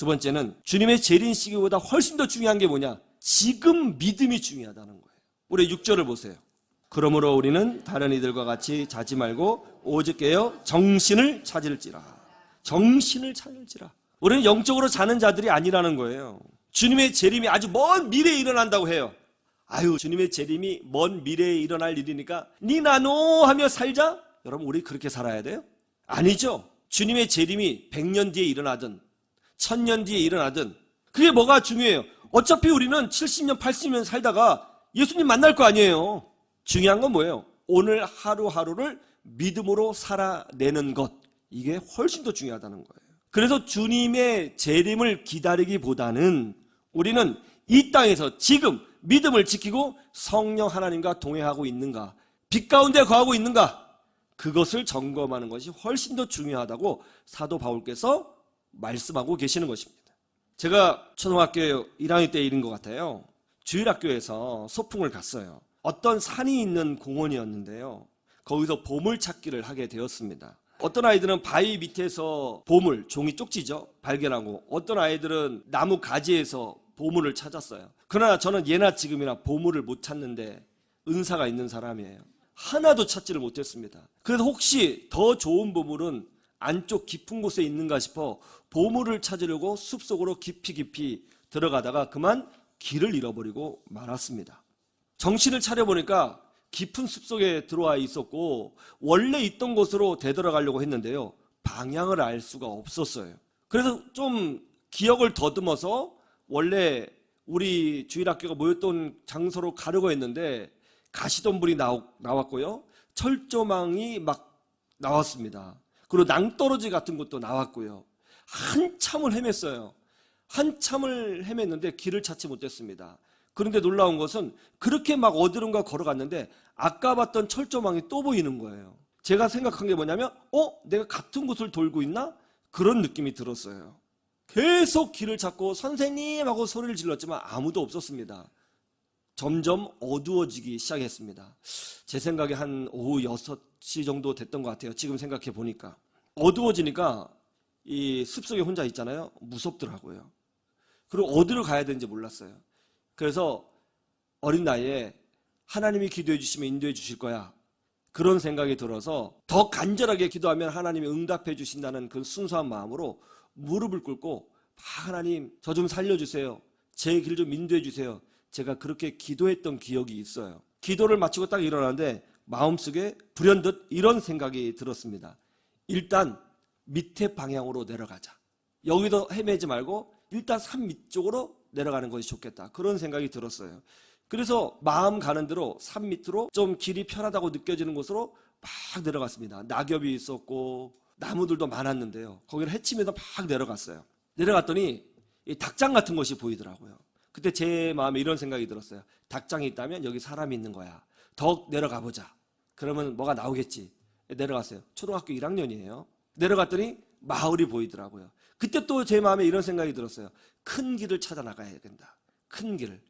두 번째는 주님의 재림 시기보다 훨씬 더 중요한 게 뭐냐? 지금 믿음이 중요하다는 거예요. 우리 6절을 보세요. 그러므로 우리는 다른 이들과 같이 자지 말고 오직 깨어 정신을 찾을지라. 정신을 찾을지라. 우리는 영적으로 자는 자들이 아니라는 거예요. 주님의 재림이 아주 먼 미래에 일어난다고 해요. 아유, 주님의 재림이 먼 미래에 일어날 일이니까 니 나노 하며 살자? 여러분, 우리 그렇게 살아야 돼요? 아니죠. 주님의 재림이 100년 뒤에 일어나든 1000년 뒤에 일어나든 그게 뭐가 중요해요? 어차피 우리는 70년, 80년 살다가 예수님 만날 거 아니에요. 중요한 건 뭐예요? 오늘 하루하루를 믿음으로 살아내는 것. 이게 훨씬 더 중요하다는 거예요. 그래서 주님의 재림을 기다리기보다는 우리는 이 땅에서 지금 믿음을 지키고 성령 하나님과 동행하고 있는가, 빛 가운데 거하고 있는가, 그것을 점검하는 것이 훨씬 더 중요하다고 사도 바울께서 말씀하고 계시는 것입니다. 제가 초등학교 1학년 때 일인 것 같아요. 주일학교에서 소풍을 갔어요. 어떤 산이 있는 공원이었는데요. 거기서 보물 찾기를 하게 되었습니다. 어떤 아이들은 바위 밑에서 보물, 종이 쪽지죠. 발견하고 어떤 아이들은 나무 가지에서 보물을 찾았어요. 그러나 저는 예나 지금이나 보물을 못 찾는데 은사가 있는 사람이에요. 하나도 찾지를 못했습니다. 그래서 혹시 더 좋은 보물은 안쪽 깊은 곳에 있는가 싶어 보물을 찾으려고 숲속으로 깊이 깊이 들어가다가 그만 길을 잃어버리고 말았습니다. 정신을 차려보니까 깊은 숲속에 들어와 있었고 원래 있던 곳으로 되돌아가려고 했는데요. 방향을 알 수가 없었어요. 그래서 좀 기억을 더듬어서 원래 우리 주일학교가 모였던 장소로 가려고 했는데 가시덤불이 나왔고요. 철조망이 막 나왔습니다. 그리고 낭떠러지 같은 것도 나왔고요. 한참을 헤맸어요. 한참을 헤맸는데 길을 찾지 못했습니다. 그런데 놀라운 것은 그렇게 막 어디론가 걸어갔는데 아까 봤던 철조망이 또 보이는 거예요. 제가 생각한 게 뭐냐면, 어? 내가 같은 곳을 돌고 있나? 그런 느낌이 들었어요. 계속 길을 찾고 선생님 하고 소리를 질렀지만 아무도 없었습니다. 점점 어두워지기 시작했습니다. 제 생각에 한 오후 6시 정도 됐던 것 같아요. 지금 생각해 보니까. 어두워지니까 이 숲속에 혼자 있잖아요. 무섭더라고요. 그리고 어디로 가야 되는지 몰랐어요. 그래서 어린 나이에 하나님이 기도해 주시면 인도해 주실 거야. 그런 생각이 들어서 더 간절하게 기도하면 하나님이 응답해 주신다는 그 순수한 마음으로 무릎을 꿇고 하나님 저 좀 살려주세요. 제 길 좀 인도해 주세요. 제가 그렇게 기도했던 기억이 있어요. 기도를 마치고 딱 일어나는데 마음속에 불현듯 이런 생각이 들었습니다. 일단 밑에 방향으로 내려가자. 여기도 헤매지 말고 일단 산 밑쪽으로 내려가는 것이 좋겠다. 그런 생각이 들었어요. 그래서 마음 가는 대로 산 밑으로 좀 길이 편하다고 느껴지는 곳으로 막 내려갔습니다. 낙엽이 있었고 나무들도 많았는데요. 거기를 헤치면서 막 내려갔어요. 내려갔더니 이 닭장 같은 것이 보이더라고요. 그때 제 마음에 이런 생각이 들었어요. 닭장이 있다면 여기 사람이 있는 거야. 더 내려가 보자. 그러면 뭐가 나오겠지. 내려갔어요. 초등학교 1학년이에요. 내려갔더니 마을이 보이더라고요. 그때 또 제 마음에 이런 생각이 들었어요. 큰 길을 찾아 나가야 된다. 큰 길을.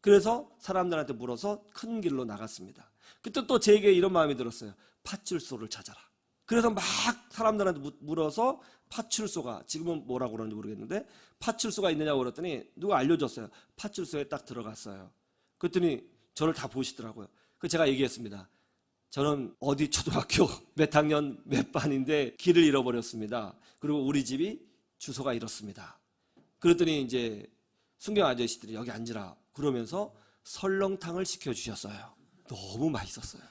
그래서 사람들한테 물어서 큰 길로 나갔습니다. 그때 또 제게 이런 마음이 들었어요. 파출소를 찾아라. 그래서 막 사람들한테 무- 물어서 파출소가 지금은 뭐라고 그러는지 모르겠는데 파출소가 있느냐고 그랬더니 누가 알려줬어요. 파출소에 딱 들어갔어요. 그랬더니 저를 다 보시더라고요. 그 제가 얘기했습니다. 저는 어디 초등학교 몇 학년 몇 반인데 길을 잃어버렸습니다. 그리고 우리 집이 주소가 이렇습니다. 그랬더니 이제 순경 아저씨들이 여기 앉으라 그러면서 설렁탕을 시켜주셨어요. 너무 맛있었어요.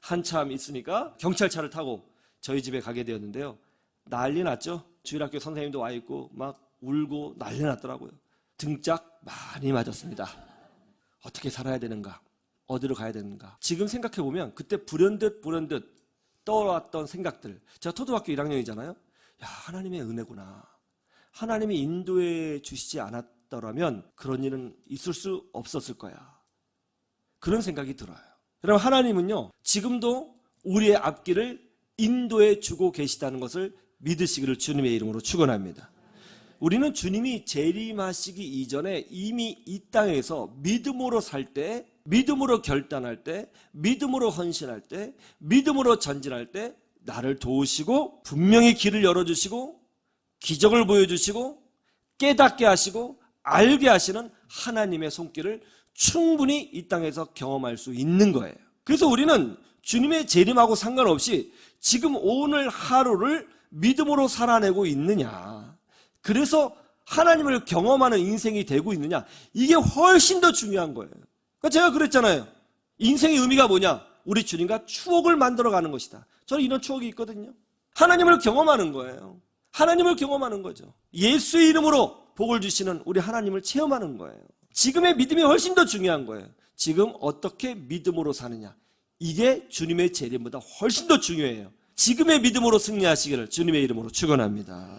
한참 있으니까 경찰차를 타고 저희 집에 가게 되었는데요. 난리 났죠. 주일학교 선생님도 와 있고 막 울고 난리 났더라고요. 등짝 많이 맞았습니다. 어떻게 살아야 되는가? 어디로 가야 되는가? 지금 생각해 보면 그때 불현듯 불현듯 떠올랐던 생각들. 제가 초등학교 1학년이잖아요. 야, 하나님의 은혜구나. 하나님이 인도해 주시지 않았더라면 그런 일은 있을 수 없었을 거야. 그런 생각이 들어요. 여러분, 하나님은요, 지금도 우리의 앞길을 인도해 주고 계시다는 것을 믿으시기를 주님의 이름으로 축원합니다. 우리는 주님이 재림하시기 이전에 이미 이 땅에서 믿음으로 살 때, 믿음으로 결단할 때, 믿음으로 헌신할 때, 믿음으로 전진할 때 나를 도우시고 분명히 길을 열어주시고 기적을 보여주시고 깨닫게 하시고 알게 하시는 하나님의 손길을 충분히 이 땅에서 경험할 수 있는 거예요. 그래서 우리는 주님의 재림하고 상관없이 지금 오늘 하루를 믿음으로 살아내고 있느냐. 그래서 하나님을 경험하는 인생이 되고 있느냐. 이게 훨씬 더 중요한 거예요. 그러니까 제가 그랬잖아요. 인생의 의미가 뭐냐? 우리 주님과 추억을 만들어 가는 것이다. 저는 이런 추억이 있거든요. 하나님을 경험하는 거예요. 하나님을 경험하는 거죠. 예수의 이름으로 복을 주시는 우리 하나님을 체험하는 거예요. 지금의 믿음이 훨씬 더 중요한 거예요. 지금 어떻게 믿음으로 사느냐. 이게 주님의 재림보다 훨씬 더 중요해요. 지금의 믿음으로 승리하시기를 주님의 이름으로 축원합니다.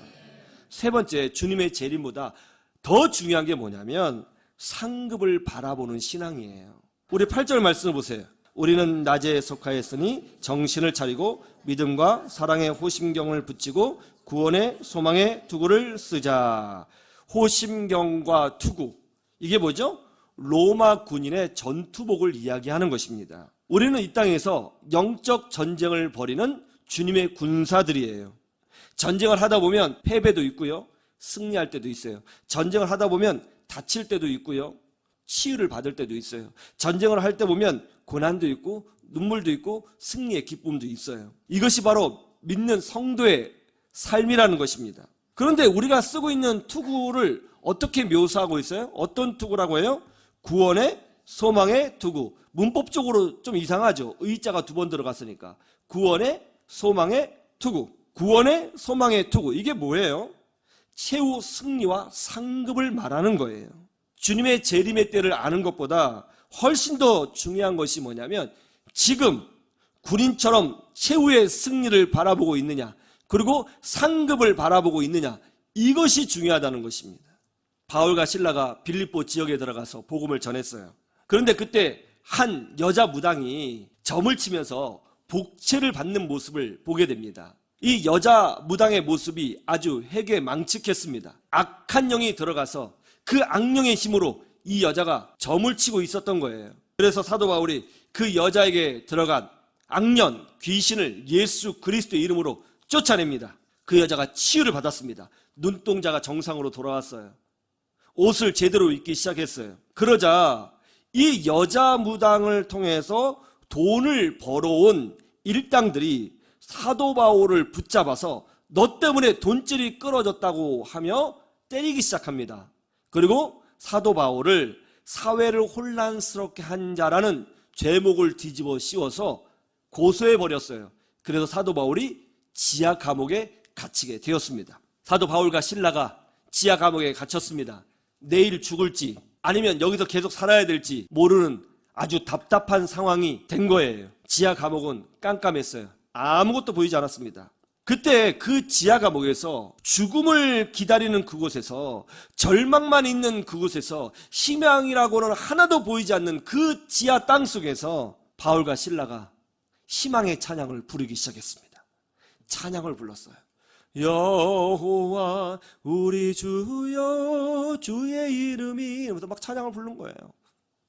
세 번째, 주님의 재림보다 더 중요한 게 뭐냐면 상급을 바라보는 신앙이에요. 우리 8절 말씀을 보세요. 우리는 낮에 속하였으니 정신을 차리고 믿음과 사랑의 호심경을 붙이고 구원의 소망의 투구를 쓰자. 호심경과 투구. 이게 뭐죠? 로마 군인의 전투복을 이야기하는 것입니다. 우리는 이 땅에서 영적 전쟁을 벌이는 주님의 군사들이에요. 전쟁을 하다 보면 패배도 있고요. 승리할 때도 있어요. 전쟁을 하다 보면 다칠 때도 있고요. 치유를 받을 때도 있어요. 전쟁을 할 때 보면 고난도 있고 눈물도 있고 승리의 기쁨도 있어요. 이것이 바로 믿는 성도의 삶이라는 것입니다. 그런데 우리가 쓰고 있는 투구를 어떻게 묘사하고 있어요? 어떤 투구라고 해요? 구원의 소망의 투구. 문법적으로 좀 이상하죠. 의자가 두 번 들어갔으니까. 구원의 소망의 투구. 구원의 소망의 투구. 이게 뭐예요? 최후 승리와 상급을 말하는 거예요. 주님의 재림의 때를 아는 것보다 훨씬 더 중요한 것이 뭐냐면 지금 군인처럼 최후의 승리를 바라보고 있느냐 그리고 상급을 바라보고 있느냐 이것이 중요하다는 것입니다. 바울과 신라가 빌립보 지역에 들어가서 복음을 전했어요. 그런데 그때 한 여자 무당이 점을 치면서 복채를 받는 모습을 보게 됩니다. 이 여자 무당의 모습이 아주 해게 망측했습니다. 악한 영이 들어가서 그 악령의 힘으로 이 여자가 점을 치고 있었던 거예요. 그래서 사도 바울이 그 여자에게 들어간 악년, 귀신을 예수 그리스도의 이름으로 쫓아냅니다. 그 여자가 치유를 받았습니다. 눈동자가 정상으로 돌아왔어요. 옷을 제대로 입기 시작했어요. 그러자 이 여자 무당을 통해서 돈을 벌어온 일당들이 사도 바울을 붙잡아서 너 때문에 돈줄이 끊어졌다고 하며 때리기 시작합니다. 그리고 사도 바울을 사회를 혼란스럽게 한 자라는 죄목을 뒤집어 씌워서 고소해 버렸어요. 그래서 사도 바울이 지하 감옥에 갇히게 되었습니다. 사도 바울과 신라가 지하 감옥에 갇혔습니다. 내일 죽을지 아니면 여기서 계속 살아야 될지 모르는 아주 답답한 상황이 된 거예요. 지하 감옥은 깜깜했어요. 아무것도 보이지 않았습니다. 그때 그 지하 감옥에서 죽음을 기다리는 그곳에서 절망만 있는 그곳에서 희망이라고는 하나도 보이지 않는 그 지하 땅 속에서 바울과 신라가 희망의 찬양을 부르기 시작했습니다. 찬양을 불렀어요. 여호와 우리 주여 주의 이름이 이러면서 막 찬양을 부른 거예요.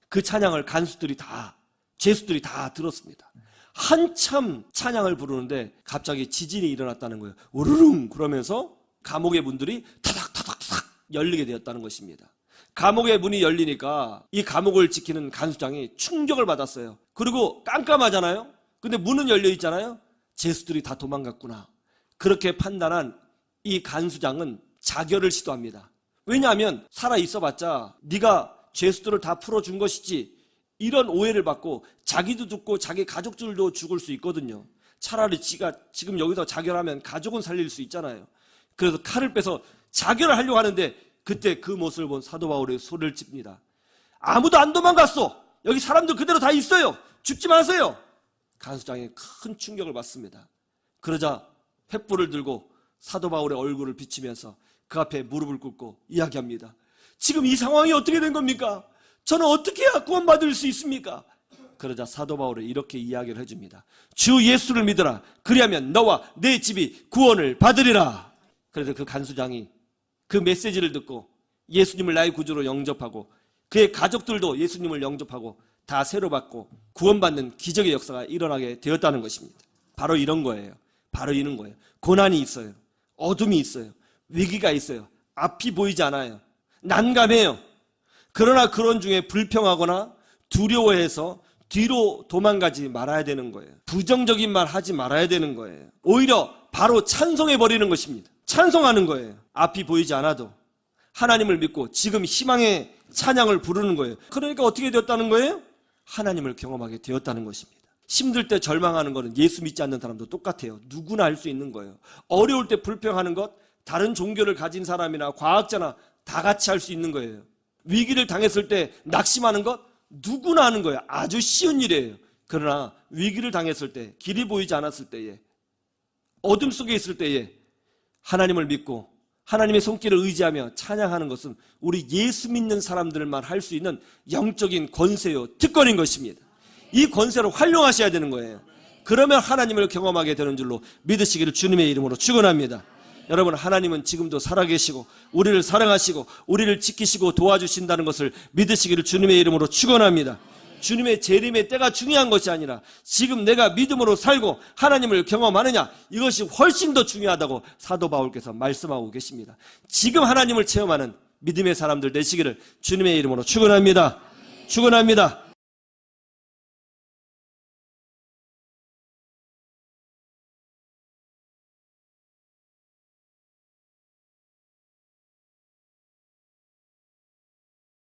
그 찬양을 간수들이 다 죄수들이 다 들었습니다. 한참 찬양을 부르는데 갑자기 지진이 일어났다는 거예요. 우르릉 그러면서 감옥의 문들이 타닥타닥타닥 열리게 되었다는 것입니다. 감옥의 문이 열리니까 이 감옥을 지키는 간수장이 충격을 받았어요. 그리고 깜깜하잖아요. 근데 문은 열려 있잖아요. 죄수들이 다 도망갔구나. 그렇게 판단한 이 간수장은 자결을 시도합니다. 왜냐하면 살아 있어봤자 네가 죄수들을 다 풀어준 것이지 이런 오해를 받고 자기도 죽고 자기 가족들도 죽을 수 있거든요. 차라리 지가 지금 여기서 자결하면 가족은 살릴 수 있잖아요. 그래서 칼을 빼서 자결을 하려고 하는데 그때 그 모습을 본 사도 바울의 소리를 칩니다. 아무도 안 도망갔어. 여기 사람들 그대로 다 있어요. 죽지 마세요. 간수장이 큰 충격을 받습니다. 그러자 횃불을 들고 사도 바울의 얼굴을 비치면서 그 앞에 무릎을 꿇고 이야기합니다. 지금 이 상황이 어떻게 된 겁니까? 저는 어떻게 해야 구원받을 수 있습니까? 그러자 사도 바울은 이렇게 이야기를 해줍니다. 주 예수를 믿어라. 그리하면 너와 내 집이 구원을 받으리라. 그래서 그 간수장이 그 메시지를 듣고 예수님을 나의 구주로 영접하고 그의 가족들도 예수님을 영접하고 다 새로 받고 구원받는 기적의 역사가 일어나게 되었다는 것입니다. 바로 이런 거예요. 바로 이런 거예요. 고난이 있어요. 어둠이 있어요. 위기가 있어요. 앞이 보이지 않아요. 난감해요. 그러나 그런 중에 불평하거나 두려워해서 뒤로 도망가지 말아야 되는 거예요. 부정적인 말 하지 말아야 되는 거예요. 오히려 바로 찬송해 버리는 것입니다. 찬송하는 거예요. 앞이 보이지 않아도 하나님을 믿고 지금 희망의 찬양을 부르는 거예요. 그러니까 어떻게 되었다는 거예요? 하나님을 경험하게 되었다는 것입니다. 힘들 때 절망하는 것은 예수 믿지 않는 사람도 똑같아요. 누구나 할 수 있는 거예요. 어려울 때 불평하는 것 다른 종교를 가진 사람이나 과학자나 다 같이 할 수 있는 거예요. 위기를 당했을 때 낙심하는 것 누구나 하는 거예요. 아주 쉬운 일이에요. 그러나 위기를 당했을 때, 길이 보이지 않았을 때에, 어둠 속에 있을 때에 하나님을 믿고 하나님의 손길을 의지하며 찬양하는 것은 우리 예수 믿는 사람들만 할 수 있는 영적인 권세요, 특권인 것입니다. 이 권세를 활용하셔야 되는 거예요. 그러면 하나님을 경험하게 되는 줄로 믿으시기를 주님의 이름으로 축원합니다. 여러분 하나님은 지금도 살아계시고 우리를 사랑하시고 우리를 지키시고 도와주신다는 것을 믿으시기를 주님의 이름으로 축원합니다. 주님의 재림의 때가 중요한 것이 아니라 지금 내가 믿음으로 살고 하나님을 경험하느냐 이것이 훨씬 더 중요하다고 사도 바울께서 말씀하고 계십니다. 지금 하나님을 체험하는 믿음의 사람들 되시기를 주님의 이름으로 축원합니다. 축원합니다.